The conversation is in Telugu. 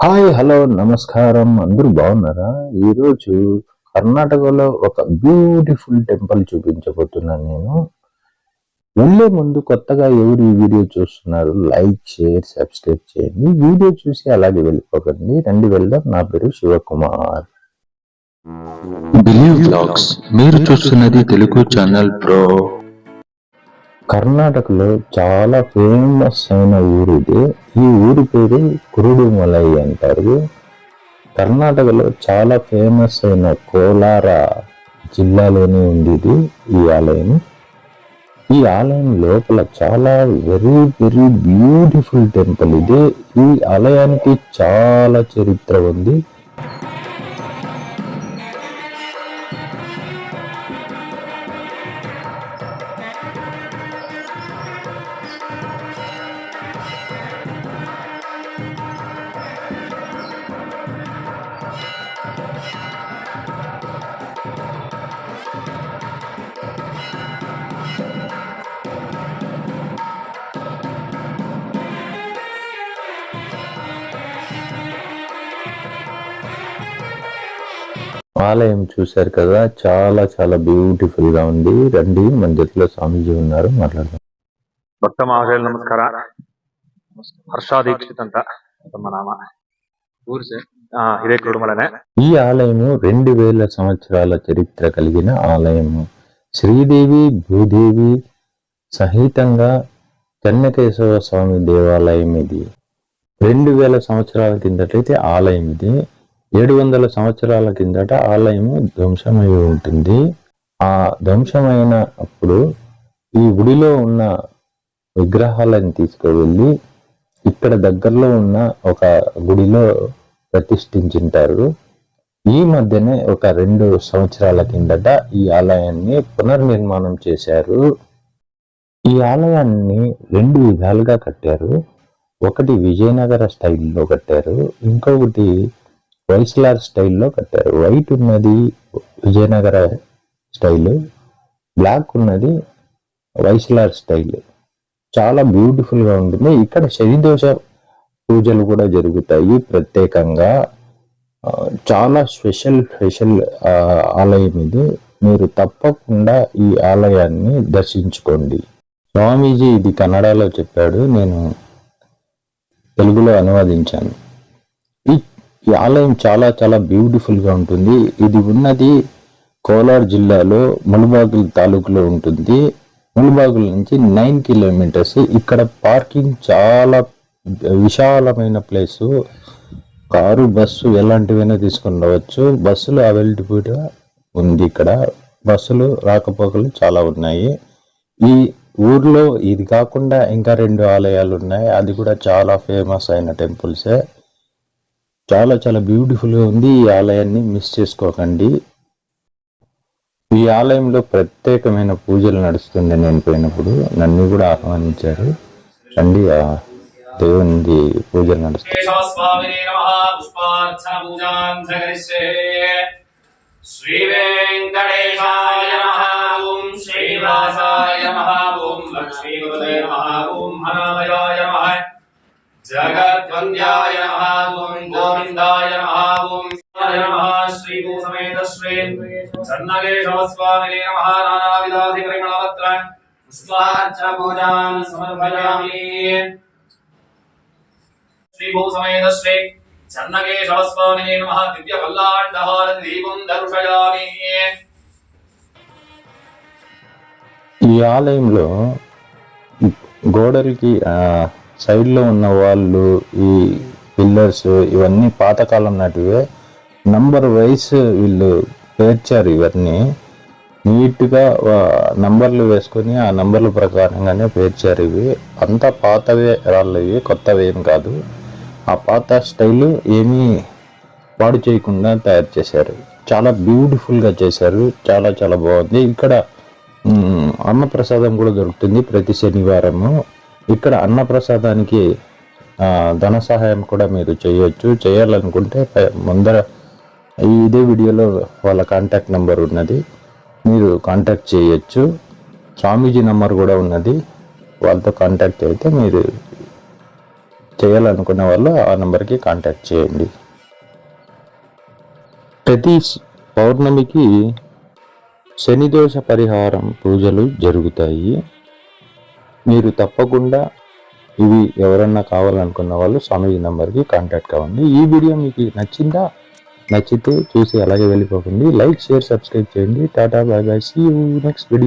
హాయ్ హలో నమస్కారం. అందరూ బాగున్నారా? ఈరోజు కర్ణాటకలో ఒక బ్యూటిఫుల్ టెంపుల్ చూపించబోతున్నాను నేను. వెళ్ళే ముందు కొత్తగా ఎవరు ఈ వీడియో చూస్తున్నారు లైక్ షేర్ సబ్స్క్రైబ్ చేయండి. వీడియో చూసి అలాగే వెళ్ళిపోకండి. రండి వెళ్దాం. నా పేరు శివకుమార్. బిలీవ్ బ్లాగ్స్ మీరు చూస్తున్నది తెలుగు ఛానల్ ప్రో. కర్ణాటకలో చాలా ఫేమస్ అయిన ఊరు ఇది. ఈ ఊరి పేరు కురుడుమలై అంటారు. కర్ణాటకలో చాలా ఫేమస్ అయిన కోలార జిల్లాలోనే ఉంది ఇది ఈ ఆలయం. ఈ ఆలయం లోపల చాలా వెరీ వెరీ బ్యూటిఫుల్ టెంపుల్ ఇది. ఈ ఆలయానికి చాలా చరిత్ర ఉంది. ఆలయం చూశారు కదా చాలా చాలా బ్యూటిఫుల్గా ఉంది. రండి మన జట్లో స్వామీజీ ఉన్నారు మాట్లాడదాం. భక్త మహాశయ నమస్కార. హర్షాదీక్షిత్ అంట ఊరు సార్? ఇదే ఈ ఆలయము రెండు వేల సంవత్సరాల చరిత్ర కలిగిన ఆలయము. శ్రీదేవి భూదేవి సహితంగా చెన్నకేశవ స్వామి దేవాలయం ఇది రెండు వేల సంవత్సరాల కిందటైతే ఆలయం ఇది ఏడు వందల సంవత్సరాల కిందట ఆలయము ధ్వంసమై ఉంటుంది. ఆ ధ్వంసమైన అప్పుడు ఈ గుడిలో ఉన్న విగ్రహాలను తీసుకువెళ్ళి ఇక్కడ దగ్గరలో ఉన్న ఒక గుడిలో ప్రతిష్ఠించింటారు. ఈ మధ్యనే ఒక రెండు సంవత్సరాల కిందట ఈ ఆలయాన్ని పునర్నిర్మాణం చేశారు. ఈ ఆలయాన్ని రెండు విధాలుగా కట్టారు. ఒకటి విజయనగర స్టైల్లో కట్టారు. ఇంకొకటి వైస్లార్ స్టైల్లో కట్టారు. వైట్ ఉన్నది విజయనగర స్టైల్ బ్లాక్ ఉన్నది వైస్లార్ స్టైల్. చాలా బ్యూటిఫుల్గా ఉంటుంది. ఇక్కడ శనిదోష పూజలు కూడా జరుగుతాయి ప్రత్యేకంగా. చాలా స్పెషల్ స్పెషల్ ఆలయం ఇది. మీరు తప్పకుండా ఈ ఆలయాన్ని దర్శించుకోండి. స్వామీజీ ఇది కన్నడలో చెప్పాడు. నేను తెలుగులో అనువాదించాను. ఈ ఆలయం చాలా చాలా బ్యూటిఫుల్గా ఉంటుంది. ఇది ఉన్నది కోలార్ జిల్లాలో ములుబాగుల్ తాలూకులో ఉంటుంది. ములబాగుల నుంచి నైన్ కిలోమీటర్స్. ఇక్కడ పార్కింగ్ చాలా విశాలమైన ప్లేసు. కారు బస్సు ఎలాంటివైనా తీసుకుని రావచ్చు. బస్సులు అవైలబిలిటీ ఉంది ఇక్కడ. బస్సులు రాకపోకలు చాలా ఉన్నాయి. ఈ ఊర్లో ఇది కాకుండా ఇంకా రెండు ఆలయాలు ఉన్నాయి. అది కూడా చాలా ఫేమస్ అయిన టెంపుల్సే చాలా చాలా బ్యూటిఫుల్గా ఉంది ఈ ఆలయాన్ని మిస్ చేసుకోకండి. ఈ ఆలయంలో ప్రత్యేకమైన పూజలు నడుస్తుంది నేను పోయినప్పుడు నన్ను కూడా ఆహ్వానించారు. రండి ఆ దేవునిది పూజలు నడుస్తాయి. శ్రీ వెంకటేశాయ నమః. ఓం శ్రీనివాసాయ నమః. ఓం లక్ష్మీపదే నమః. ఓం హనామయాయ నమః. జగద్వంద్యాయ నమః ఓం గోవిందాయ నమః ఓం శివాయ నమః శ్రీ భూసమేత శ్రీ సన్నగేశవ స్వామినే నమః నానావిధాధి పరిమళపత్ర పుష్పార్చ పూజాం సమర్పయామి శ్రీ భూసమేత శ్రీ చన్నకేశవ స్వామినే నమః దివ్య వల్లాండహార దీపం దర్శయామి ఈ ఆలయంలో గోడలకి సైడ్లో లో ఉన్న వాళ్ళు ఈ పిల్లర్స్ ఇవన్నీ పాతకాలం నాటివే. నంబర్ వైస్ వీళ్ళు పేర్చారు ఇవన్నీ. నీట్గా నంబర్లు వేసుకొని ఆ నంబర్ల ప్రకారంగానే పేర్చారు ఇవి. అంతా పాతవే రాళ్ళు ఇవి కొత్తవి ఏం కాదు. ఆ పాత స్టైల్ ఏమీ పాడు చేయకుండా తయారు చేశారు. చాలా బ్యూటిఫుల్గా చేశారు. చాలా చాలా బాగుంది. ఇక్కడ అన్నప్రసాదం కూడా దొరుకుతుంది ప్రతి శనివారము. ఇక్కడ అన్నప్రసాదానికి ధన సహాయం కూడా మీరు చేయొచ్చు. చేయాలనుకుంటే ముందర ఇదే వీడియోలో వాళ్ళ కాంటాక్ట్ నెంబర్ ఉన్నది. మీరు కాంటాక్ట్ చేయొచ్చు. స్వామీజీ నెంబర్ కూడా ఉన్నది. వాళ్ళతో కాంటాక్ట్ అయితే మీరు చేయాలనుకున్న వాళ్ళు ఆ నెంబర్కి కాంటాక్ట్ చేయండి. ప్రతి పౌర్ణమికి శనిదోష పరిహారం పూజలు జరుగుతాయి. మీరు తప్పకుండా ఇవి ఎవరన్నా కావాలనుకున్న వాళ్ళు స్వామీజీ నెంబర్కి కాంటాక్ట్ కావండి ఈ వీడియో మీకు నచ్చిందా? నచ్చితే చూసి అలాగే వెళ్ళిపోకండి. లైక్ షేర్ సబ్స్క్రైబ్ చేయండి. Tata bye bye. See you next video